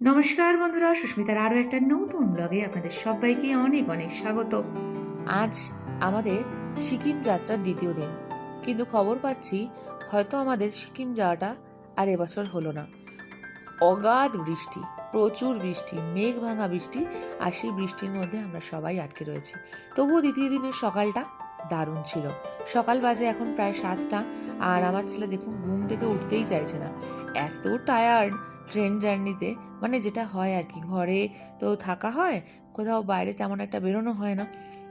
নমস্কার বন্ধুরা, সুস্মিতার আরও একটা নতুন ব্লগে আপনাদের সবাইকে অনেক অনেক স্বাগত। আজ আমাদের সিকিম যাত্রার দ্বিতীয় দিন। কিন্তু খবর পাচ্ছি, হয়তো আমাদের সিকিম যাওয়াটা আর এবছর হলো না। অগাধ বৃষ্টি, প্রচুর বৃষ্টি, মেঘ ভাঙা বৃষ্টি, আর সেই বৃষ্টির মধ্যে আমরা সবাই আটকে রয়েছি। তবুও দ্বিতীয় দিনের সকালটা দারুণ ছিল। সকাল বাজে এখন প্রায় সাতটা, আর আমার ছেলে দেখুন ঘুম থেকে উঠতেই চাইছে না। এত টায়ার্ড ট্রেন জার্নিতে মানে যেটা হয় আর কি ঘরে তো থাকা হয়, কোথাও বাইরে তেমন একটা বেরোনো হয় না,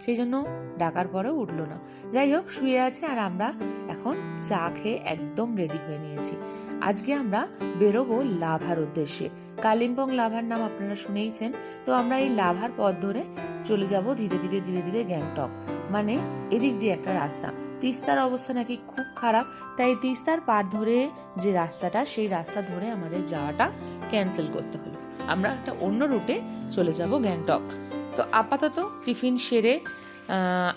সেই জন্য ডাকার পরেও উঠল না। যাই হোক, শুয়ে আছে আর আমরা এখন চা খেয়ে একদম রেডি হয়ে নিয়েছি। আজকে আমরা বেরোবো লাভার উদ্দেশ্যে। কালিম্পং লাভার নাম আপনারা শুনেইছেন, তো আমরা এই লাভার পথ ধরে চলে যাব ধীরে ধীরে ধীরে ধীরে গ্যাংটক। মানে এদিক দিয়ে একটা রাস্তা। তিস্তার অবস্থা নাকি খুব খারাপ, তাই তিস্তার পার ধরে যে রাস্তাটা, সেই রাস্তা ধরে আমাদের যাওয়াটা ক্যান্সেল করতে হলো আমরা একটা অন্য রুটে চলে যাব গ্যাংটক। তো আপাতত টিফিন সেরে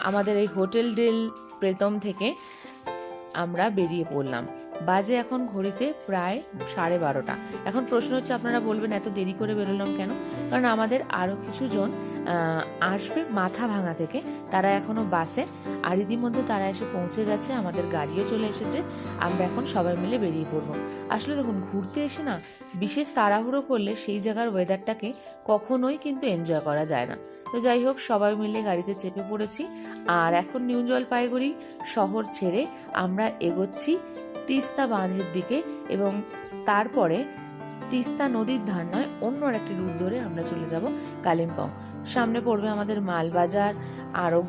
আমাদের এই হোটেল ডেল প্রেতম থেকে আমরা বেরিয়ে পড়লাম। বাজে এখন ঘড়িতে প্রায় সাড়ে বারোটা। এখন প্রশ্ন হচ্ছে, আপনারা বলবেন, এত দেরি করে বেরোলাম কেন? কারণ আমাদের আরও কিছু জন আসবে মাথা ভাঙা থেকে। তারা এখনও বাসে। আর ইতিমধ্যে তারা এসে পৌঁছে গেছে। আমাদের গাড়িও চলে এসেছে। আমরা এখন সবাই মিলে বেরিয়ে পড়ব। আসলে দেখুন, ঘুরতে এসে না, বিশেষ তাড়াহুড়ো করলে সেই জায়গার ওয়েদারটাকে কখনোই কিন্তু এনজয় করা যায় না। তো যাই হোক, সবাই মিলে গাড়িতে চেপে পড়েছি। আর এখন নিউ জলপাইগুড়ি শহর ছেড়ে আমরা এগোচ্ছি তিস্তা বাঁধের দিকে এবং তারপরে তিস্তা নদীর ধার নয়, অন্য একটি রুট ধরে আমরা চলে যাব কালিম্পং। সামনে পড়বে আমাদের মালবাজার, আরও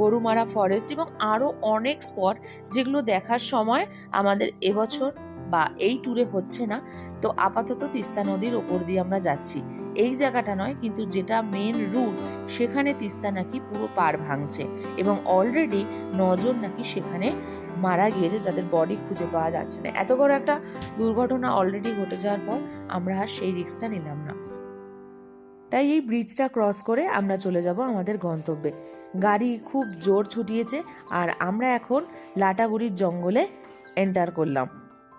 গরুমারা ফরেস্ট এবং আরও অনেক স্পট যেগুলো দেখার সময় আমাদের এবছর বা এই ট্যুরে হচ্ছে না, তো আপাতত তিস্তা নদীর ওপর দিয়ে আমরা যাচ্ছি। এই জায়গাটা নয়, কিন্তু যেটা মেন রুট সেখানে তিস্তা নাকি পুরো পার ভাঙছে এবং অলরেডি নজন নাকি সেখানে মারা গিয়েছে যাদের বডি খুঁজে পাওয়া যাচ্ছে না। এত বড় একটা দুর্ঘটনা অলরেডি ঘটে যাওয়ার পর আমরা আর সেই রিক্সটা নিলাম না। তাই এই ব্রিজটা ক্রস করে আমরা চলে যাব আমাদের গন্তব্যে। গাড়ি খুব জোর ছুটিয়েছে, আর আমরা এখন লাটাগুড়ির জঙ্গলে এন্টার করলাম।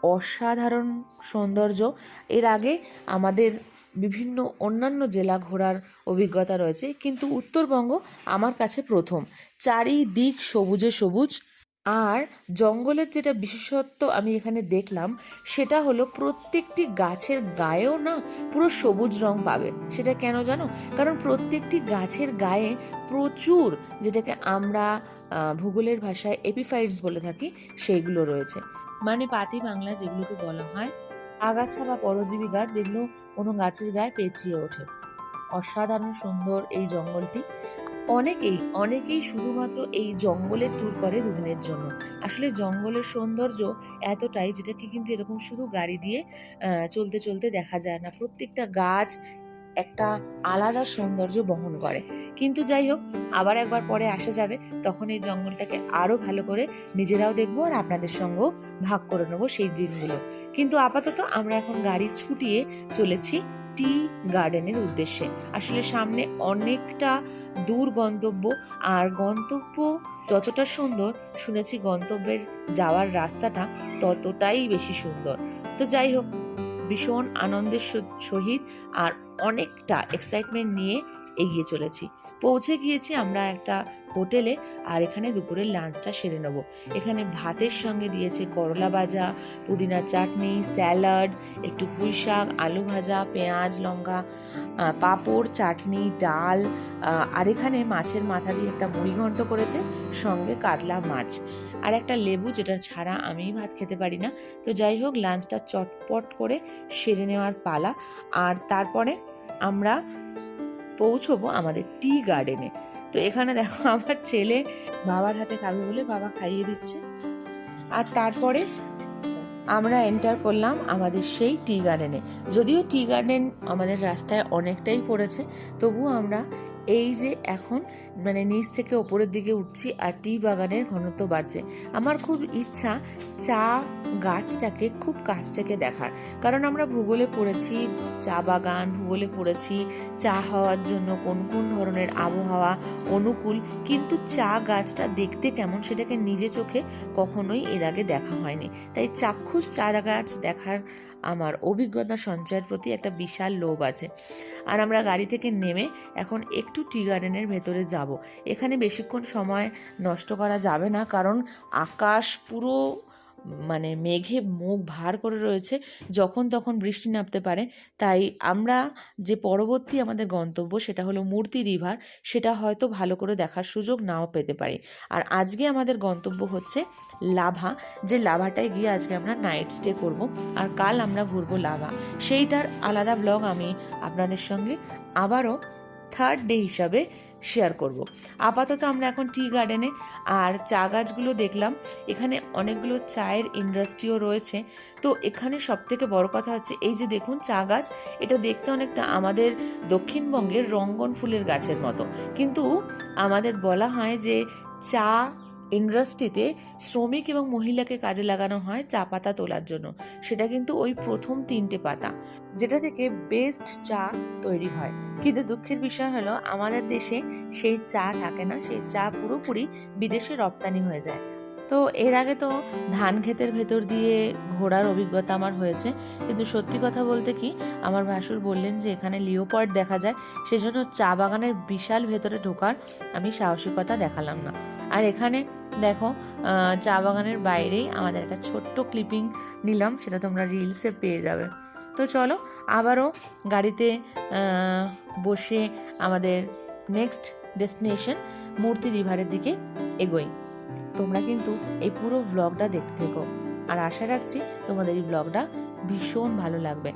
অসাধারণ সৌন্দর্য। এর আগে আমাদের বিভিন্ন অন্যান্য জেলা ঘোরার অভিজ্ঞতা রয়েছে, কিন্তু উত্তরবঙ্গ আমার কাছে প্রথম। চারিদিক সবুজে সবুজ। আর জঙ্গলের যেটা বিশেষত্ব আমি এখানে দেখলাম, সেটা হলো প্রত্যেকটি গাছের গায়েও না পুরো সবুজ রং পাবে। সেটা কেন জানো? কারণ প্রত্যেকটি গাছের গায়ে প্রচুর যেটাকে আমরা ভূগোলের ভাষায় এপিফাইটস বলে থাকি, সেইগুলো রয়েছে। মানে পাতি বাংলা যেগুলোকে বলা হয়, আগাছা বা পরজীবী গাছ যেগুলো কোনো গাছের গায়ে পেঁচিয়ে ওঠে। অসাধারণ সুন্দর এই জঙ্গলটি। অনেকেই অনেকেই শুধুমাত্র এই জঙ্গলের ট্যুর করে দুদিনের জন্য। আসলে জঙ্গলের সৌন্দর্য এতটাই যেটাকে কিন্তু এরকম শুধু গাড়ি দিয়ে চলতে চলতে দেখা যায় না। প্রত্যেকটা গাছ একটা আলাদা সৌন্দর্য বহন করে। কিন্তু যাই হোক, আবার একবার পরে আসা যাবে, তখন এই জঙ্গলটাকে আরও ভালো করে নিজেরাও দেখব আর আপনাদের সঙ্গেও ভাগ করে নেব সেই দিনগুলো। কিন্তু আপাতত আমরা এখন গাড়ি ছুটিয়ে চলেছি টি গার্ডেনের উদ্দেশ্যে। আসলে সামনে অনেকটা দূর গন্তব্য, আর গন্তব্য যতটা সুন্দর, শুনেছি গন্তব্যের যাওয়ার রাস্তাটা ততটাই বেশি সুন্দর। তো যাই হোক ভীষণ আনন্দের সহিত আর অনেকটা এক্সাইটমেন্ট নিয়ে এগিয়ে চলেছি। পৌঁছে গিয়েছি আমরা একটা হোটেলে আর এখানে দুপুরের লাঞ্চটা সেরে নেব। এখানে ভাতের সঙ্গে দিয়েছে করলা ভাজা পুদিনার চাটনি, স্যালাড, একটু পুঁই শাক, আলু ভাজা, পেঁয়াজ, লঙ্কা পাঁপড়, চাটনি, ডাল আর এখানে মাছের মাথা দিয়ে একটা মুড়ি ঘন্ট করেছে, সঙ্গে কাতলা মাছ। আর একটা লেবু যেটা ছাড়া আমি ভাত খেতে পারি না। তো যাই হোক লাঞ্চটা চটপট করে সেরে নেওয়ার পালা। আর তারপরে আমরা পৌঁছবো আমাদের টি গার্ডেনে। তো এখানে দেখো আমার ছেলে বাবার হাতে খাবে বলে বাবা খাইয়ে দিচ্ছে। আর তারপরে আমরা এন্টার করলাম আমাদের সেই টি গার্ডেনে। যদিও টি গার্ডেন আমাদের রাস্তায় অনেকটাই পড়েছে, তবুও আমরা এই যে এখন মানে নিচ থেকে ওপরের দিকে উঠছি আর টি বাগানের ঘনত্ব বাড়ছে। আমার খুব ইচ্ছা চা গাছটাকে, খুব কাছ থেকে দেখার। কারণ আমরা ভূগোলে পড়েছি, চা বাগান, ভূগোলে পড়েছি, চা হওয়ার জন্য কোন কোন ধরনের আবহাওয়া অনুকূল, কিন্তু চা গাছটা দেখতে কেমন সেটাকে নিজে চোখে কখনোই এর আগে দেখা হয়নি। তাই চাক্ষুষ চা গাছ দেখার আমার অভিজ্ঞতা সঞ্চয়ের প্রতি একটা বিশাল লোভ আছে। আর আমরা গাড়ি থেকে নেমে এখন একটু টি গার্ডেনের ভেতরে যাব। এখানে বেশিক্ষণ সময় নষ্ট করা যাবে না, কারণ আকাশ পুরো মানে মেঘে মুখ ভার করে রয়েছে, যখন তখন বৃষ্টি নামতে পারে। তাই আমরা যে পরবর্তী আমাদের গন্তব্য সেটা হলো মূর্তি রিভার, সেটা হয়তো ভালো করে দেখার সুযোগ নাও পেতে পারি। আর আজকে আমাদের গন্তব্য হচ্ছে লাভা, যে লাভাটায় গিয়ে আজকে আমরা নাইট স্টে করব। আর কাল আমরা ঘুরবো লাভা। সেইটার আলাদা ব্লগ আমি আপনাদের সঙ্গে আবারও থার্ড ডে হিসাবে শেয়ার করব। আপাতত আমরা এখন টি গার্ডেনে আর চা গাছগুলো দেখলাম, এখানে অনেকগুলো চায়ের ইন্ডাস্ট্রিও রয়েছে। তো এখানে সব থেকে বড় কথা হচ্ছে, এই যে দেখুন চা গাছ, এটা দেখতে অনেকটা আমাদের দক্ষিণবঙ্গের রঙ্গন ফুলের গাছের মতো। কিন্তু আমাদের বলা হয় যে চা ইন্ডাস্ট্রিতে শ্রমিক এবং মহিলাকে কাজে লাগানো হয় চা পাতা তোলার জন্য। সেটা কিন্তু ওই প্রথম তিনটে পাতা, যেটা থেকে বেস্ট চা তৈরি হয়। কিন্তু দুঃখের বিষয় হলো, আমাদের দেশে সেই চা থাকে না, সেই চা পুরোপুরি বিদেশে রপ্তানি হয়ে যায়। তো এর আগে তো ধান ক্ষেতের ভেতর দিয়ে ঘোরার অভিজ্ঞতা আমার হয়েছে। কিন্তু সত্যি কথা বলতে কি, আমার ভাসুর বললেন যে এখানে লিওপার্ড দেখা যায়, সেজন্য চা বাগানের বিশাল ভেতরে ঢোকার আমি সাহসিকতা দেখালাম না। আর এখানে দেখো চা বাগানের বাইরেই আমাদের একটা ছোট্ট ক্লিপিং নিলাম, সেটা তোমরা রিলসে পেয়ে যাবে। তো চলো, আবারও গাড়িতে বসে আমাদের নেক্সট ডেস্টিনেশন মূর্তি রিভারের দিকে এগোই। তোমরা কিন্তু এই পুরো ব্লগটা দেখতে থেকো। আর আশা রাখছি তোমাদের এই ব্লগটা ভীষণ ভালো লাগবে।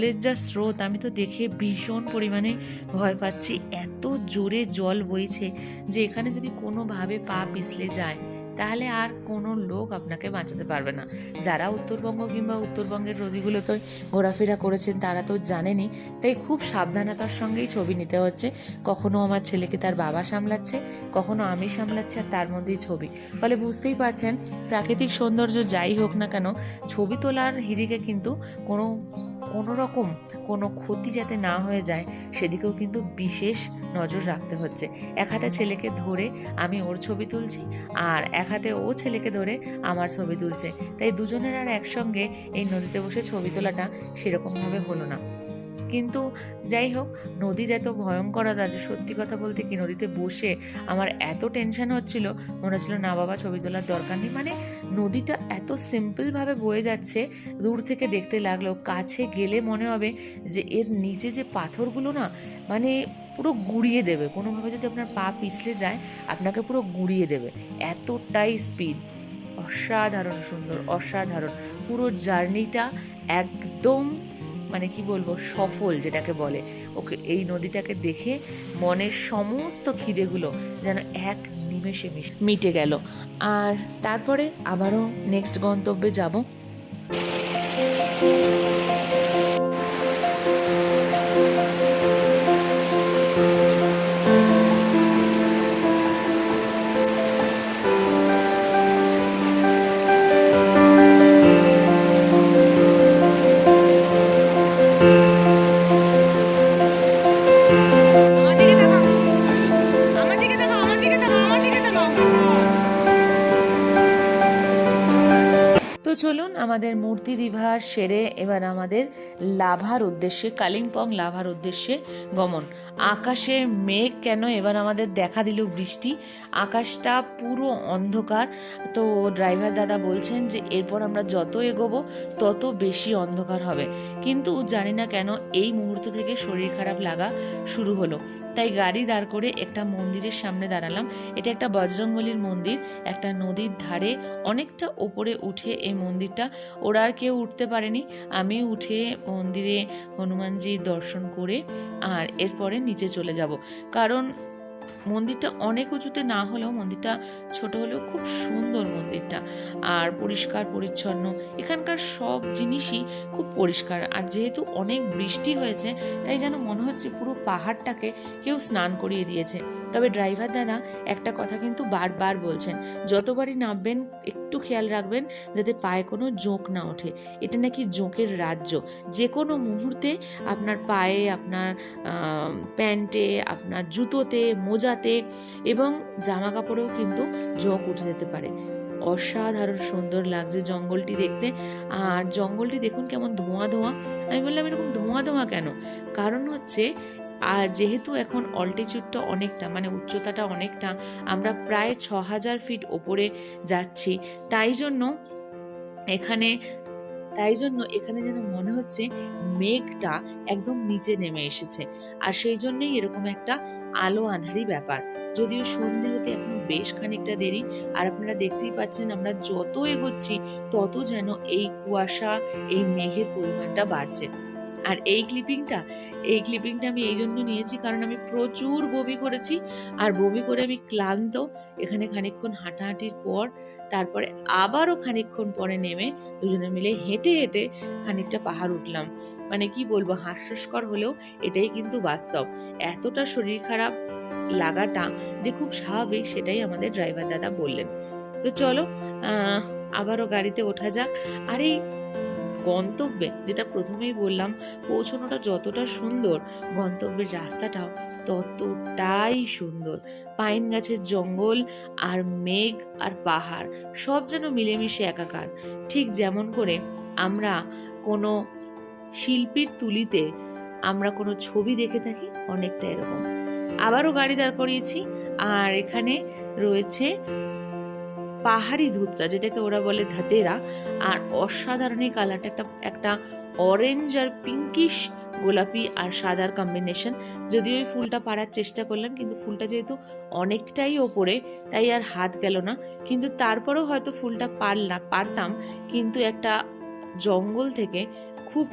জলের যা স্রোত, আমি তো দেখে ভীষণ পরিমাণে ভয় পাচ্ছি। এত জোরে জল বইছে যে এখানে যদি কোনোভাবে পা পিছলে যায়, তাহলে আর কোনো লোক আপনাকে বাঁচাতে পারবে না। যারা উত্তরবঙ্গ কিংবা উত্তরবঙ্গের নদীগুলোতে ঘোরাফেরা করেছেন, তারা তো জানেনই, তাই খুব সাবধানতার সঙ্গেই ছবি নিতে হচ্ছে। কখনো আমার ছেলেকে তার বাবা সামলাচ্ছে, কখনো আমি সামলাচ্ছি আর তার মধ্যেই ছবি। ফলে বুঝতেই পারছেন, প্রাকৃতিক সৌন্দর্য যাই হোক না কেন, ছবি তোলার হিরিকে কিন্তু কোনো কোনো রকম কোনো ক্ষতি যাতে না হয়ে যায়, সেদিকেও কিন্তু বিশেষ নজর রাখতে হচ্ছে। এক হাতে ছেলেকে ধরে আমি ওর ছবি তুলছি, আর এক হাতে ও ছেলেকে ধরে আমার ছবি তুলছে। তাই দুজনের আর একসঙ্গে এই নদীতে বসে ছবি তোলাটা সেরকমভাবে হলো না। কিন্তু যাই হোক, নদীর এত ভয়ঙ্করতা যে সত্যি কথা বলতে কি নদীতে বসে আমার এত টেনশন হচ্ছিল, মনে হচ্ছিল, না বাবা, ছবি তোলার দরকার নেই। মানে নদীটা এত সিম্পলভাবে বয়ে যাচ্ছে, দূর থেকে দেখতে লাগল, কাছে গেলে মনে হবে যে এর নিচে যে পাথরগুলো না মানে পুরো গুড়িয়ে দেবে। কোনোভাবে যদি আপনার পা পিছলে যায়, আপনাকে পুরো গুড়িয়ে দেবে। এতটাই স্পিড অসাধারণ সুন্দর, অসাধারণ। পুরো জার্নিটা একদম মানে কি বলব, সফল যেটাকে বলে, ওকে এই নদীটাকে দেখে মনের সমস্ত খিদেগুলো যেন এক নিমেষে মিটে গেল। আর তারপরে আবারও নেক্সট গন্তব্যে যাব। তো চলুন আমাদের মূর্তি রিভার সেরে এবার আমাদের লাভার উদ্দেশ্যে কালিম্পং লাভার উদ্দেশ্যে গমন। আকাশে মেঘ কেন এবার আমাদের দেখা দিল বৃষ্টি? আকাশটা পুরো অন্ধকার। তো ড্রাইভার দাদা বলছেন যে এরপর আমরা যত এগোবো, তত বেশি অন্ধকার হবে। কিন্তু জানি না কেন এই মুহূর্ত থেকে শরীর খারাপ লাগা শুরু হলো। তাই গাড়ি দাঁড় করে একটা মন্দিরের সামনে দাঁড়ালাম। এটা একটা বজরংবলীর মন্দির। একটা নদীর ধারে অনেকটা ওপরে উঠে এই মন্দিরটা। ওরা আর কেউ উঠতে পারেনি। আমি উঠে মন্দিরে হনুমানজির দর্শন করে আর এরপরে নিচে চলে যাব। কারণ মন্দিরটা অনেক উঁচুতে না হলেও মন্দিরটা ছোট হলেও খুব সুন্দর মন্দিরটা। আর পরিষ্কার, পরিচ্ছন্ন, এখানকার সব জিনিসই খুব পরিষ্কার। আর যেহেতু অনেক বৃষ্টি হয়েছে, তাই যেন মনে হচ্ছে পুরো পাহাড়টাকে কেউ স্নান করিয়ে দিয়েছে। তবে ড্রাইভার দাদা একটা কথা কিন্তু বারবার বলছেন, যতবারই নামবেন, একটু খেয়াল রাখবেন যাতে পায়ে কোনো জোঁক না ওঠে। এটা নাকি জোঁকের রাজ্য। যে কোনো মুহূর্তে আপনার পায়ে, আপনার প্যান্টে, আপনার জুতোতে মোজাতে এবং জামা কাপড়েও কিন্তু জোঁক উঠে যেতে পারে। অসাধারণ সুন্দর লাগছে জঙ্গলটি দেখতে। আর জঙ্গলটি দেখুন কেমন ধোঁয়া ধোঁয়া। আমি বললাম, এরকম ধোঁয়া ধোঁয়া কেন? কারণ হচ্ছে আর যেহেতু এখন অল্টিচিউডটা অনেকটা মানে উচ্চতাটা অনেকটা, আমরা প্রায় ছ হাজার ফিট ওপরে যাচ্ছি। তাই জন্য এখানে তাই জন্য এখানে যেন মনে হচ্ছে মেঘটা একদম নিচে নেমে এসেছে। আর সেই জন্যই এরকম একটা আলো আঁধারি ব্যাপার। যদিও সন্ধে হতে এখনও বেশ খানিকটা দেরি, আর আপনারা দেখতেই পাচ্ছেন আমরা যত এগোচ্ছি, তত যেন এই কুয়াশা, এই মেঘের পরিমাণটা বাড়ছে। আর এই ক্লিপিংটা এই ক্লিপিংটা আমি এই জন্য নিয়েছি কারণ আমি প্রচুর বমি করেছি। আর বমি করে আমি ক্লান্ত। এখানে খানিকক্ষণ হাঁটাহাঁটির পর তারপরে আবারও খানিকক্ষণ পরে নেমে দুজনে মিলে হেঁটে হেঁটে খানিকটা পাহাড় উঠলাম। মানে কি বলব, হাস্যস্কর হলেও এটাই কিন্তু বাস্তব। এতটা শরীর খারাপ লাগাটা যে খুব স্বাভাবিক সেটাই আমাদের ড্রাইভার দাদা বললেন। তো চলো আবারও গাড়িতে ওঠা যাক। আর এই গন্তব্যে যেটা প্রথমেই বললাম, পৌঁছানোটা যতটা সুন্দর, গন্তব্যের রাস্তাটাও ততটাই সুন্দর। পাইন গাছের জঙ্গল আর মেঘ আর পাহাড় সব যেন মিলেমিশে একাকার। ঠিক যেমন করে আমরা কোনো শিল্পীর তুলিতে আমরা কোনো ছবি দেখে থাকি, অনেকটা এরকম। আবারও গাড়ি দাঁড় করিয়েছি আর এখানে রয়েছে পাহাড়ি ধুতরা, যেটাকে ওরা বলে ধাতেরা। আর অসাধারণ কালারটা একটা একটা অরেঞ্জ আর পিঙ্কিশ গোলাপি আর সাদার কম্বিনেশন যদিও ওই ফুলটা পাড়ার চেষ্টা করলাম, কিন্তু ফুলটা যেহেতু অনেকটাই ওপরে, তাই আর হাত গেল না। কিন্তু তারপরেও হয়তো ফুলটা পারলাম পারতাম, কিন্তু একটা জঙ্গল থেকে খুব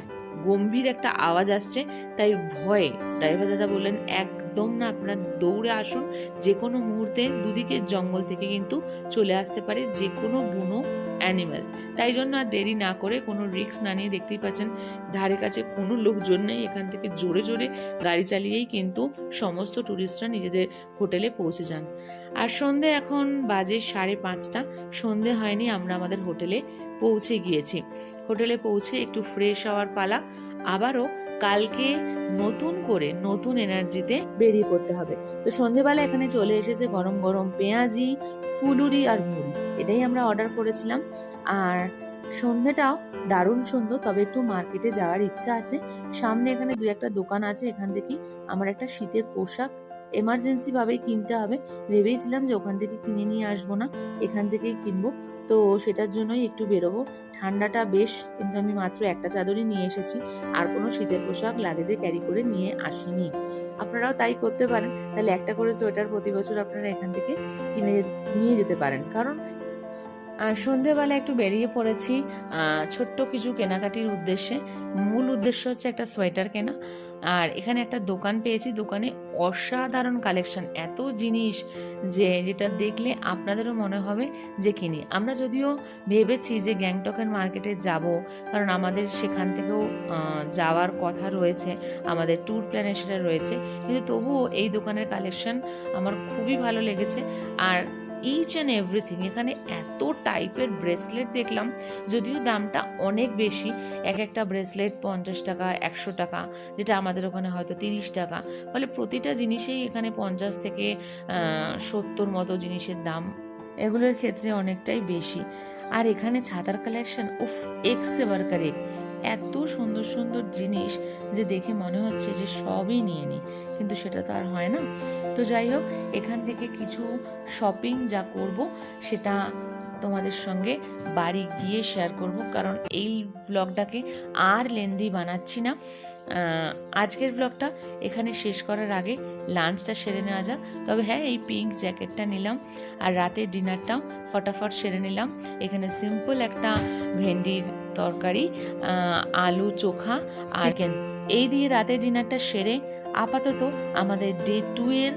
গম্ভীর একটা আওয়াজ আসছে, তাই ভয়ে ড্রাইভার দাদা বললেন, একদম না, আপনার দৌড়ে আসুন। যে কোনো মুহূর্তে দুদিকের জঙ্গল থেকে কিন্তু চলে আসতে পারে যে কোনো বুনো অ্যানিম্যাল। তাই জন্য আর দেরি না করে কোনো রিক্স না নিয়ে দেখতেই পাচ্ছেন ধারে কাছে কোনো লোকজন নেই। এখান থেকে জোরে জোরে গাড়ি চালিয়েই কিন্তু সমস্ত ট্যুরিস্টরা নিজেদের হোটেলে পৌঁছে যান। আর সন্ধে এখন বাজে সাড়ে পাঁচটা। সন্ধে হয়নি, আমরা আমাদের হোটেলে পৌঁছে গিয়েছি। হোটেলে পৌঁছে একটু ফ্রেশ হওয়ার পালা। আবারও কালকে নতুন করে নতুন এনার্জিতে বেরিয়ে পড়তে হবে। তো সন্ধেবেলা এখানে চলে এসেছে গরম গরম পেঁয়াজি, ফুলুরি আর মুড়ি। এটাই আমরা অর্ডার করেছিলাম। আর সন্ধেটাও দারুণ সুন্দর, তবে একটু মার্কেটে যাওয়ার ইচ্ছা আছে। সামনে এখানে দু একটা দোকান আছে, এখান থেকে আমার একটা শীতের পোশাক এমার্জেন্সি ভাবেই কিনতে হবে। ভেবেইছিলাম যে ওখান থেকে কিনে নিয়ে আসব না, এখান থেকেই কিনবো। তো সেটার জন্যই একটু বেরোবো। ঠান্ডাটা বেশ, কিন্তু আমি মাত্র একটা চাদরই নিয়ে এসেছি। আর কোনো শীতের পোশাক লাগেজে ক্যারি করে নিয়ে আসিনি। আপনারাও তাই করতে পারেন। তাহলে একটা করে সোয়েটার প্রতি বছর আপনারা এখান থেকে কিনে নিয়ে যেতে পারেন। কারণ সন্ধেবেলা একটু বেরিয়ে পড়েছি। ছোট্ট কিছু কেনাকাটির উদ্দেশ্যে। মূল উদ্দেশ্য হচ্ছে একটা সোয়েটার কেনা। আর এখানে একটা দোকান পেয়েছি। দোকানে অসাধারণ কালেকশন। এত জিনিস যে যেটা দেখলে আপনাদেরও মনে হবে যে কিনি। আমরা যদিও ভেবেছি যে গ্যাংটকের মার্কেটে যাব, কারণ আমাদের সেখান থেকেও যাওয়ার কথা রয়েছে। আমাদের ট্যুর প্ল্যানে সেটা রয়েছে। কিন্তু তবুও এই দোকানের কালেকশন আমার খুবই ভালো লেগেছে। আর ইচ অ্যান্ড এভরিথিং এখানে এত টাইপের ব্রেসলেট দেখলাম, যদিও দামটা অনেক বেশি। এক একটা ব্রেসলেট পঞ্চাশ টাকা, একশো টাকা, যেটা আমাদের ওখানে হয়তো তিরিশ টাকা। ফলে প্রতিটা জিনিসেই এখানে পঞ্চাশ থেকে সত্তর মতো জিনিসের দাম। এগুলোর ক্ষেত্রে অনেকটাই বেশি। আর এখানে ছাতার কালেকশন উফ, এক্সে বারকারে এত সুন্দর সুন্দর জিনিস যে দেখে মনে হচ্ছে যে সবই নিয়ে নিই কিন্তু সেটা তো আর হয় না। তো যাই হোক, এখান থেকে কিছু শপিং যা করব, সেটা তোমাদের সঙ্গে বাড়ি গিয়ে শেয়ার করব, কারণ এই ব্লগটাকে আর লেন্দি বানাচ্ছি না। আজকের ব্লগটা এখানে শেষ করার আগে লাঞ্চটা সেরে নেওয়া যাক। তবে হ্যাঁ এই পিঙ্ক জ্যাকেটটা নিলাম আর রাতের ডিনারটাও ফটাফট সেরে নিলাম। এখানে সিম্পল একটা ভেন্ডির তরকারি আলু, চোখা আর এই দিয়ে রাতের ডিনারটা সেরে আপাতত আমাদের ডে টু এর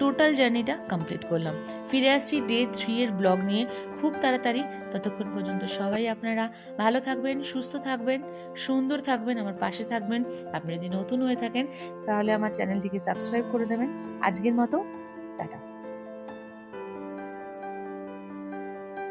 টোটাল জার্নিটা কমপ্লিট করলাম। ফিরে আসছি ডে থ্রি এর ব্লগ নিয়ে। খুব তাড়াতাড়ি ততক্ষণ পর্যন্ত সবাই আপনারা ভালো থাকবেন, সুস্থ থাকবেন, সুন্দর থাকবেন, আমার পাশে থাকবেন। আপনি যদি নতুন হয়ে থাকেন, তাহলে আমার চ্যানেলটিকে সাবস্ক্রাইব করে দেবেন। আজকের মতো, টাটা।